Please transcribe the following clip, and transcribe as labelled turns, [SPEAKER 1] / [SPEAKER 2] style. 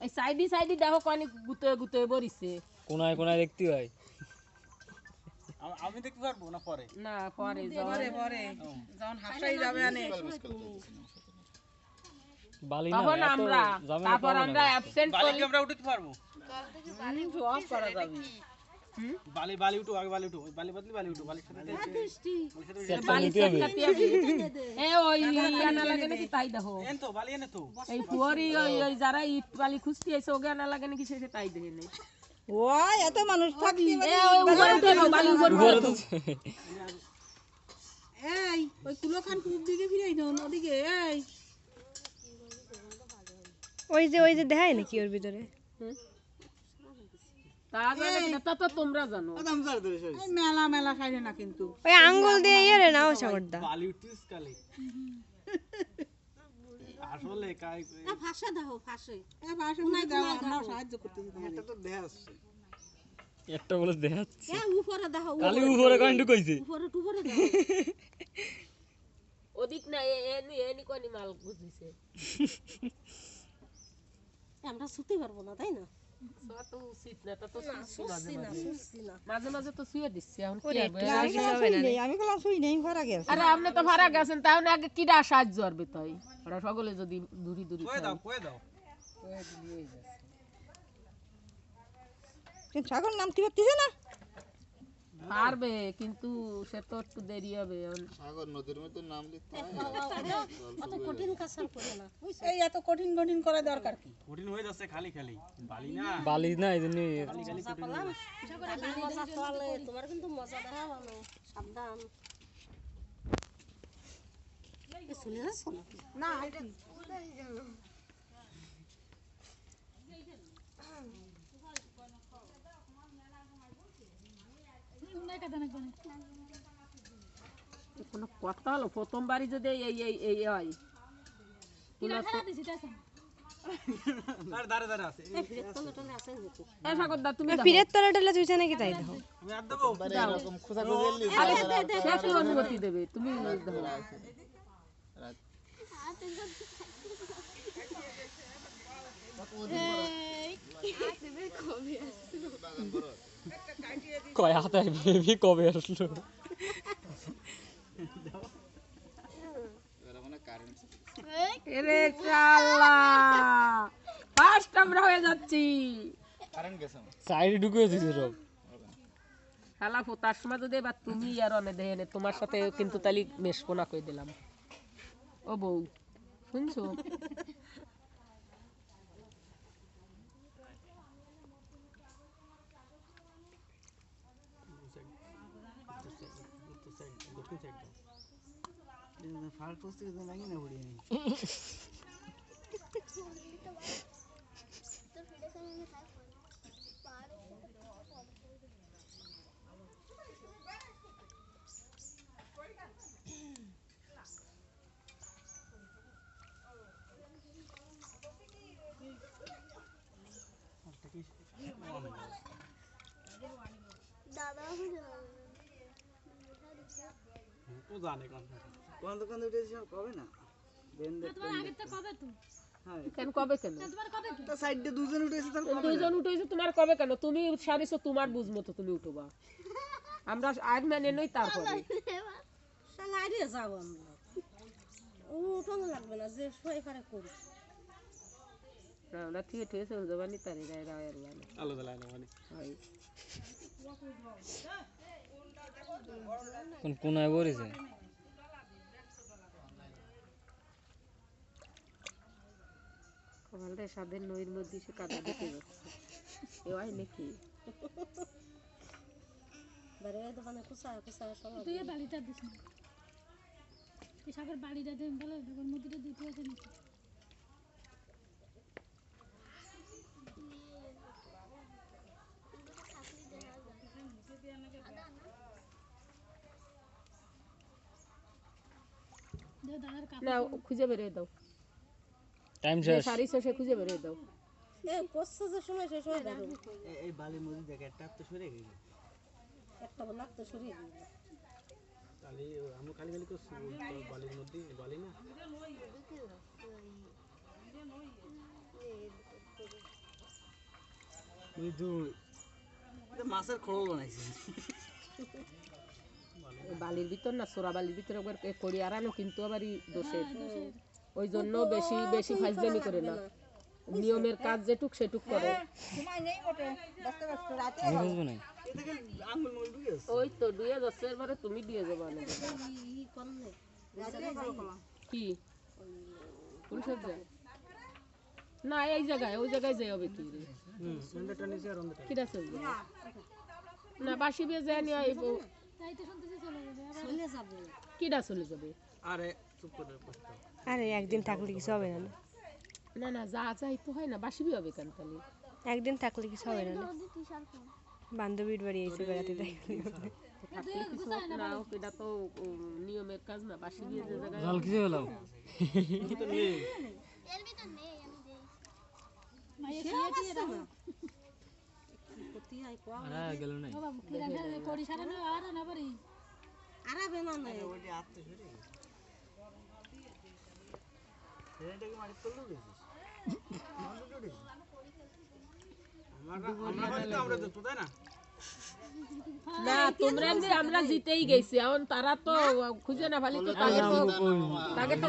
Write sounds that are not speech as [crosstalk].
[SPEAKER 1] এই সাইডি সাইডি দেখো কনি গুতে গুতে বরিছে।
[SPEAKER 2] কোনায় কোনায় দেখতে হয়?
[SPEAKER 3] আমি দেখতে পারব না পরে?
[SPEAKER 1] না পরে
[SPEAKER 4] পরে পরে। যখন হাসাই যাবে আনে।
[SPEAKER 2] বালি না
[SPEAKER 1] তখন আমরা তারপর আমরা অ্যাবসেন্ট করি
[SPEAKER 3] আমরা উঠতে পারব?
[SPEAKER 4] চল থেকে বালি অফ করা যাবে।
[SPEAKER 3] বালি বালি উঠো আগে বালি উঠো ওই বালি বদলি বালি উঠো বালির সাথে বালির সাথে
[SPEAKER 1] এ ওই আনা লাগে নাকি তাই দেখো
[SPEAKER 3] এন তো বালি এনে তো।
[SPEAKER 1] এই ফুয়ারি ওই ওই যারা ইট বালি খুঁজতে এসে আনা লাগে নাকি তাই দেখে নেই?
[SPEAKER 4] ওই এত মানুষ থাকতে
[SPEAKER 1] এ ওই উপরে উঠে বালি উপরে।
[SPEAKER 4] এই ওই কুলোখান কুপ দিকে ফিরে দাও ওদিকে এই।
[SPEAKER 5] ওই যে ওই যে দেখায় নাকি ওর ভিতরে?
[SPEAKER 1] তো তোমরা জানো।
[SPEAKER 4] এই মেলা মেলা খাইলে না কিন্তু।
[SPEAKER 5] ওই আঙ্গুল দিয়ে ইয়ে রে নাও সাগরদা।
[SPEAKER 3] বালি উঠতিস কালে আসলে কাই
[SPEAKER 4] ফাঁসে দাও ফাঁসে এ ফাঁসে দাও আমরাও সাহায্য করতেছি তোমাদের
[SPEAKER 3] তো দেখা আসছে
[SPEAKER 2] একটা বলে দেখাচ্ছি।
[SPEAKER 4] উপরে দাও
[SPEAKER 2] খালি উপরে কান্ডু কইছে
[SPEAKER 4] উপরে টুপরে দাও।
[SPEAKER 1] ওদিক না এ- এনি এনি কোনি মাল
[SPEAKER 4] আমরা ছুতে পারব না তাই না?
[SPEAKER 1] মাঝে মাঝে। তো শুয়ে দিচ্ছি এখন।
[SPEAKER 4] আমি শুই নেই গেছে।
[SPEAKER 1] আরে আপনি তো ভাড়া গেছেন তাহলে আগে কিডা সাহায্য করবে তাই? ওরা সকলে যদি দূরি দূরি
[SPEAKER 3] কয়ে দাও কয়ে দাও।
[SPEAKER 4] কিন্তু সাগর নাম কি না?
[SPEAKER 1] পারবে কিন্তু সে তো একটু দেরি হবে।
[SPEAKER 6] সাগর নদীর মধ্যে নাম লিখতে অত কঠিন কাজ করে না
[SPEAKER 4] এই এত কঠিন কঠিন করা দরকার কি?
[SPEAKER 3] কঠিন হয়ে যাচ্ছে খালি খালি। বালি না।
[SPEAKER 2] বালি না এই জন্য
[SPEAKER 3] খালি খালি কঠিন
[SPEAKER 4] তোমার কিন্তু মজা দেখা ভালো। সাবধান। চলে যাচ্ছ না
[SPEAKER 1] কোনো কথা হলো প্রথমবারই যদি এই এই এই হয় কোনো তো-
[SPEAKER 3] আর দাঁড়ে দাঁড়ে আছে এই,
[SPEAKER 2] কয় হাতে বেবি কবে আসলো?
[SPEAKER 1] ফার্স্ট আমরা হয়ে যাচ্ছি।
[SPEAKER 6] কারেন্ট গেছে আমার
[SPEAKER 2] সাইডে ঢুকে দিছে সব
[SPEAKER 1] শালা ফোতার সময় যদি এবার তুমি আর অনে দেহে নে, তোমার সাথে কিন্তু তালি মেশবো না কই দিলাম। ও বউ শুনছো?
[SPEAKER 3] ফাল পোস্ট করে লাগি না উড়িয়ে [laughs] ও জানে কোন কোন দোকান কবে না? দেন
[SPEAKER 1] কেন কবে কেন?
[SPEAKER 3] তো সাইডে দুজন উঠেছে
[SPEAKER 1] উঠেছে তোমার কবে কেন? তুমি সারিছো তোমার তুমি উঠোবা আমরা মেনে নই তারপরে।
[SPEAKER 4] শালা আরে আমরা। ও লাগবে না যে করি
[SPEAKER 1] তারি
[SPEAKER 3] আলাদা মানে।
[SPEAKER 1] হয়।
[SPEAKER 2] কোন কোনায় বরিছে
[SPEAKER 1] কপালটা সাদের নইর মধ্যে সে কাদা দেখে যাচ্ছে। এ হয় নাকি?
[SPEAKER 4] বাইরে দোকানে কুচা কুচা সব
[SPEAKER 7] তুই এই বাড়িটা দিস না। তুই সাগর বাড়িটা দেন বলে ওর মধ্যে দিতে আছে নাকি?
[SPEAKER 1] না খুঁজে বেরিয়ে দাও।
[SPEAKER 2] টাইম শেষ।
[SPEAKER 1] শাড়ি শেষে খুঁজে বেরিয়ে দাও।
[SPEAKER 4] সময়
[SPEAKER 3] এই বালির মধ্যে দেখে একটা তো সরে গেল।
[SPEAKER 4] একটা নাক তো সরিয়ে দিল।
[SPEAKER 3] খালি আমি খালি খালি করছি বালির মধ্যে বালি না? দুই। মাছের খোল বানাইছিস
[SPEAKER 1] ওই বালির ভিতর না সোরা বালির ভিতর একবার করি আরানো কিন্তু আবারই দোষের। ওই জন্য বেশি বেশি ফাইজলামি করে না। নিয়মের কাজ যেটুক সেটুক করে।
[SPEAKER 3] ঢুকে গেছে।
[SPEAKER 1] ওই তো ডুয়ে যাচ্ছে এবারে তুমি দিয়ে যাব কি? কোন না এই জায়গায় ওই জায়গায় যাই হবে কি রে? না বাসি বিয়ে যায় নিয়ে আইব।
[SPEAKER 7] তাই তো শুনতেছি চলে যাবে
[SPEAKER 4] চলে যাবে।
[SPEAKER 1] কিটা চলে যাবে?
[SPEAKER 3] আরে চুপ করে
[SPEAKER 5] আরে একদিন থাকলে কিছু হবে না না?
[SPEAKER 1] না যা যাই তো হয় না বাসি বিয়ে হবে কেন তাহলে?
[SPEAKER 5] একদিন থাকলে কিছু হবে না বান্ধবীর বাড়ি এসে বেড়াতে তাই
[SPEAKER 1] নিয়মের কাজ না বাসি বিয়ে যে জায়গায়
[SPEAKER 2] জল কিছু হলাম
[SPEAKER 3] তো নেই।
[SPEAKER 7] মাইয়ে খেয়ে না
[SPEAKER 1] তোমরা আমরা জিতেই গেছি এখন তারা তো খুঁজে না ভালি তো তাকে তো তাকে তো